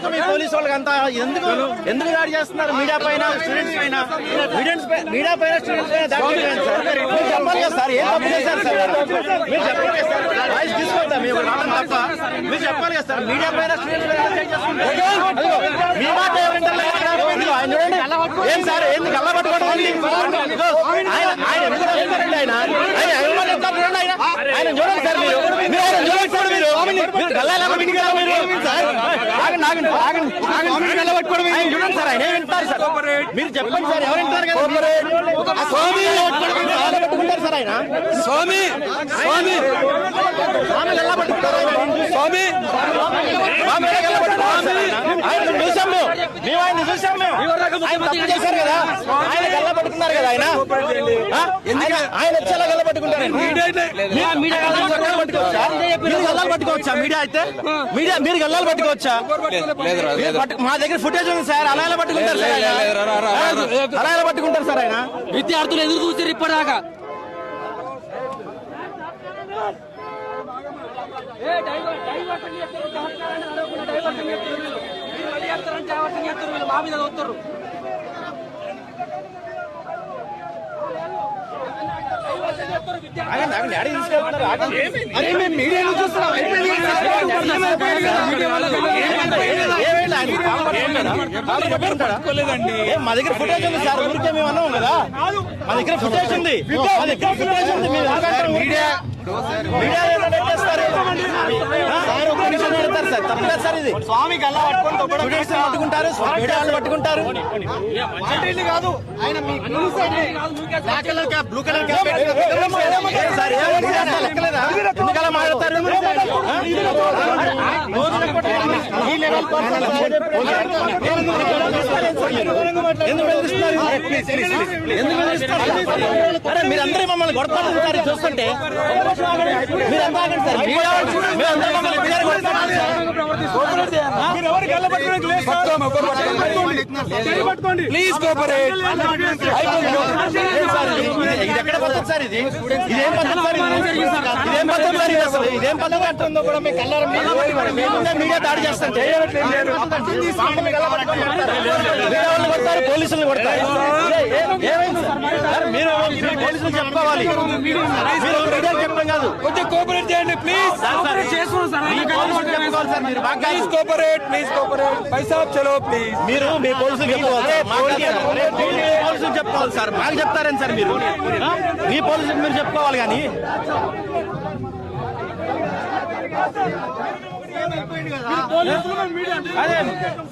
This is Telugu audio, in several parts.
ఎందుకు మీ పోలీసు వాళ్ళకి అంత ఎందుకు? ఎందుకు దాడి చేస్తున్నారు? మీడియా పైన స్టూడెంట్స్ పైన. స్టూడెంట్స్ మీడియా పైన స్టూడెంట్స్ పైన దాడి చేయండి సార్ మీరు చెప్పాలి కదా సార్? ఏం తప్పు చేశారు సార్ మీరు? చెప్పాలి కదా సార్? వాయిస్ తీసుకోవద్దా మీరు రావడం తప్ప? మీరు చెప్పాలి కదా సార్? మీడియా పైన స్టూడెంట్స్ పైన అటాక్ చేస్తున్నారు. మీ మాట ఆయన చూడండి. ఏం సార్? పట్టుకోవడం ఏంది? ఇదిగో, ఆయన ఆయన ఎందుకు ఆయన? ఆయన చూడండి ఆయన ఆయన? చూడండి సార్ మీరు. మీరు ఆయన చూడండి సార్ మీరు. మీరు గల్ల మీరు ఆగండి ఆగండి ఆగండి. ఆగండి మీరు గల్ల పట్టుకోవడం ఏంది? ఆయన చూడండి సార్ ఆయన ఏం వింటారు సార్. మీరు చెప్పండి సార్ ఎవరు వింటారు కదా? స్వామి గల్ల పట్టుకుంటారు సార్ ఆయన. స్వామి స్వామి. స్వామి ఆయన. స్వామి. స్వామి. ఆయన. చూసాం మేము. ఆయన చూసాం మేము ఆయన తప్పు చేశారు కదా. ఆయన గల్ల పట్టుకున్నారు కదా ఆయన? ఆయన- వచ్చేలా గల్ల పట్టుకుంటారు. మీరు- గల్లాలు పట్టుకోవచ్చా మీడియా అయితే మీడియా మీరు గల్లాలు పట్టుకోవచ్చా మా దగ్గర ఫుటేజ్ ఉంది సార్. అలా ఎలా పట్టుకుంటారు సార్ ఆయన? అలా ఎలా పట్టుకుంటారు సార్ ఆయన. విద్యార్థులు ఎదురు చూసారు ఇప్పటిదాకా. మా మీద వస్తారు ఆగండి చూస్తున్నాం ఏమైంది? ఆయన? కాలు పట్టుకుంటాడా? కాలు పట్టుకుంటాడా? ఏం మా దగ్గర ఫుటేజ్ ఉంది సార్ ఊరికే మేము అన్నాం కదా. మా దగ్గర ఫుటేజ్ ఉంది. మా దగ్గర ఫుటేజ్ ఉంది. మీడియా మీడియా సార్ తప్పలేదు సార్ ఇది స్వామి గల్లా పట్టుకొని స్టూడెంట్స్ పట్టుకుంటారు వాళ్ళు పట్టుకుంటారు కాదు ఆయన మీ black colour cap blue colour cap sir అరే మీరందరూ మమ్మల్ని కొడతారు చూస్తుంటే మీరంతా ఆగండి సార్ మీరంతా- మీరందరూ మమ్మల్ని ప్లీజ్ ఇది? ఎక్కడ పద్ధతి సార్ ఇది? ఇదేం పద్ధతి సార్ ఇది పద్ధతి సార్ ఇది? పద్ధతి అంటుందో కూడా మీకు కల్లారు మీడియా దాడి చేస్తాం పట్టుకొని కొడతారు? పోలీసులు కొడతారు. మీరు పోలీసులు చెప్పుకోవాలి మీరు చెప్పడం కాదు. కొంచెం కోఆపరేట్ చేయండి ప్లీజ్ పోలీసులు మీరు మాకు కాదు. ప్లీజ్ కోఆపరేట్ ప్లీజ్ కోఆపరేట్ పైసా చలో ప్లీజ్ మీరు మీ పోలీసులు చెప్పుకోవాలి పోలీసులు చెప్పుకోవాలి సార్. మాకు చెప్తారని సార్ మీరు? మీ పోలీసులకు మీరు చెప్పుకోవాలి కానీ.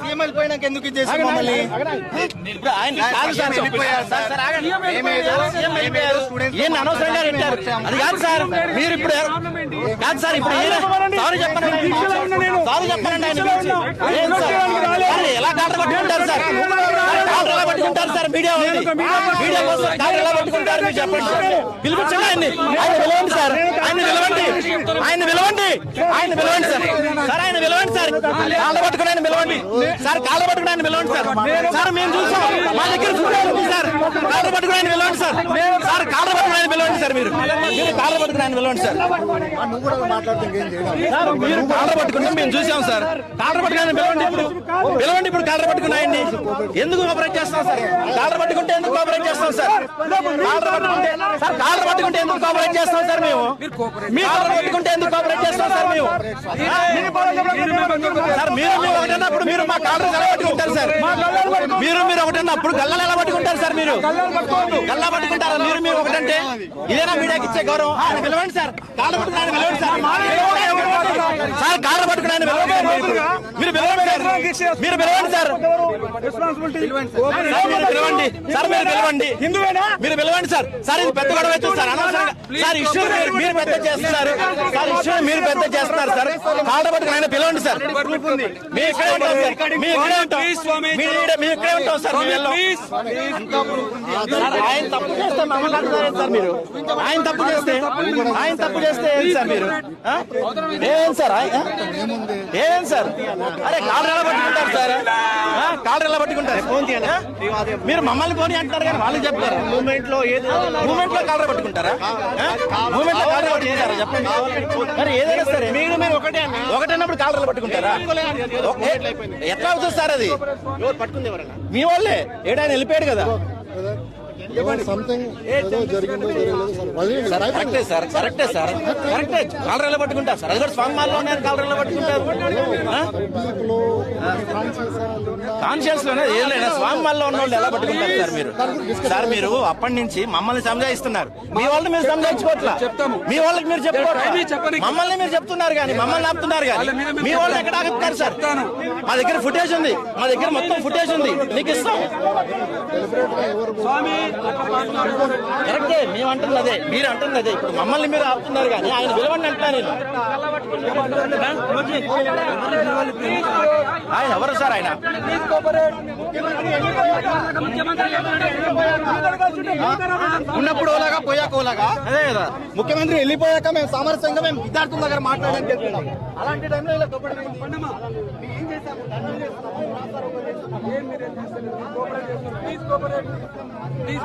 సీఎం వెళ్ళిపోయినాక ఎందుకు ఇది చేసి మమ్మల్ని ఇప్పుడు ఆయన కాదు సార్ అనవసరంగా పెట్టారు అది కాదు మీరు ఇప్పుడు కాదు సార్ ఇప్పుడు సారీ చెప్పండి సారీ చెప్పండి ఆయన ఎలా కాటర్ పట్టుకుంటారు సార్ కాటర్ ఎలా పట్టుకుంటారు సార్ మీడియా మీడియా కోసం కాటర్ ఎలా పట్టుకుంటారు మీరు చెప్పండి పిలిపించండి ఆయన్ని ఆయన పిలవండి సార్ ఆయన పిలవండి ఆయన పిలవండి ఆయన పిలవండి సార్ సార్ ఆయన పిలవండి సార్. కాళ్ళ పట్టుకుని ఆయన పిలవండి. సార్ కాళ్ళ పట్టుకుని ఆయన పిలవండి సార్. సార్ మేము చూసాం. మా దగ్గర సార్. కాళ్ళ పట్టుకుని ఆయన పిలవండి సార్. సార్ కాళ్ళ పట్టుకుని ఆయన పిలవండి సార్ మీరు. మీరు కాళ్ళ పట్టుకుని ఆయన పిలవండి సార్. సార్ మీరు కాళ్ళ పట్టుకుంటే మేము చూసాం సార్. కాళ్ళ పట్టుకుని ఆయన పిలవండి ఇప్పుడు. పిలవండి ఇప్పుడు కాళ్ళ పట్టుకుని ఆయన్ని ఎందుకు కోఆపరేట్ చేస్తాం సార్? కాళ్ళ పట్టుకుంటే ఎందుకు కోఆపరేట్ చేస్తాం సార్? కాళ్ళ పట్టుకుంటే సార్ కాళ్ళ పట్టుకుంటే ఎందుకు కోఆపరేట్ చేస్తాం సార్ మేము? మీ కాళ్ళ పట్టుకుంటే ఎందుకు కోఆపరేట్ చేస్తాం సార్ మేము? సార్ మీరు మీరు ఒకటన్నప్పుడు మీరు మా కాళ్ళు ఎలా పట్టుకుంటారు సార్. మీరు మీరు ఒకటన్నప్పుడు గల్లలు ఎలా పట్టుకుంటారు సార్ మీరు? గల్లా పట్టుకుంటారా? మీరు మీరు ఒకటంటే ఇదేనా మీడియాకి ఇచ్చే గౌరవం? ఆయన పిలవండి సార్. కాళ్ళ పట్టుకుని పిలవండి సార్. సార్ కాళ్ళ పట్టుకుని మీరు పిలవండి మీరు పిలవండి సార్. సార్, మీరు పిలవండి. సార్ మీరు పిలవండి. హిందువేనా? మీరు పిలవండి సార్. సార్ ఇది పెద్ద గొడవ అవుతుంది సార్ అనవసరంగా. సార్ ఇష్యూ మీరు- మీరు పెద్ద చేస్తున్నారు. సార్ ఇష్యూ మీరు పెద్ద చేస్తున్నారు సార్. కాళ్ళ పట్టుకుని ఆయన పిలవండి సార్. మీ ఇక్కడే ఉంటాం సార్. మీ ఇక్కడే ఉంటాం. మీ ఇక్కడే ఉంటాం సార్ ఆయన తప్పు చేస్తే మమ్మల్ని సార్ మీరు. ఆయన తప్పు చేస్తే ఆయన తప్పు చేస్తే ఏం సార్ మీరు? ఏం సార్? ఆయన- ఏం సార్? అరే కాళ్ళు ఎలా పట్టుకుంటారు సార్? కాళ్ళు ఎలా పట్టుకుంటారు? ఆ? మీరు మమ్మల్ని పోనీ అంటారు కానీ వాళ్ళు చెప్తారు? మూమెంట్లో ఏది మూమెంట్లో కాళ్ళు పట్టుకుంటారా? మూమెంట్లో కాళ్ళు పట్టుకుంటారా? చెప్పండి. మరి ఏదైనా సరే. మీరు మీరు ఒకటే ఒకటన్నప్పుడు కాలర్లు పట్టుకుంటారా? ఎట్లా అవుతుంది సార్ అది? పట్టుకుంది మీ వాళ్ళే. ఏడాయన వెళ్ళిపోయాడు కదా. కరెక్టే సార్. కరెక్టే సార్ కరెక్టే కాలర్లో పట్టుకుంటారు సార్. అది కూడా స్వామి మాల్లో ఉన్నారు కాలర్లో పట్టుకుంటారు? కాన్షియస్ కాన్షియస్లోనే ఏం లేదా. స్వామి మాల్లో ఉన్న వాళ్ళు ఎలా పట్టుకుంటారు సార్ మీరు? సార్ మీరు అప్పటి నుంచి మమ్మల్ని సంజాయిస్తున్నారు. మీ వాళ్ళని మీరు సంజాయించుకోవట్లా? చెప్తాము. మీ వాళ్ళకి మీరు చెప్పుకోవట్లా? ఏమీ చెప్పనీకి. మమ్మల్ని మీరు చెప్తున్నారు కానీ మమ్మల్ని ఆపుతున్నారు కానీ. వాళ్ళ మీ వాళ్ళు ఎక్కడ ఆగుతున్నారు సార్. మా దగ్గర ఫుటేజ్ ఉంది. మా దగ్గర మొత్తం ఫుటేజ్ ఉంది. నీకు ఇస్తాం. కరెక్టే మేము అంటుంది అదే మీరు అంటుంది అదే. ఇప్పుడు మమ్మల్ని మీరు ఆపుతున్నారు కానీ ఆయన విలువండి అంటున్నా నేను. ఆయన ఎవరు సార్ ఆయన? ఉన్నప్పుడు ఓలాగా పోయాక ఓలాగా? అదే కదా. ముఖ్యమంత్రి వెళ్ళిపోయాక మేము సామరస్యంగా మేము విద్యార్థుల దగ్గర మాట్లాడాలని చెప్తున్నాం అలాంటి టైంలో ఇలా కొబ్బరి ప్లీజ్ కోఆపరేట్ ప్లీజ్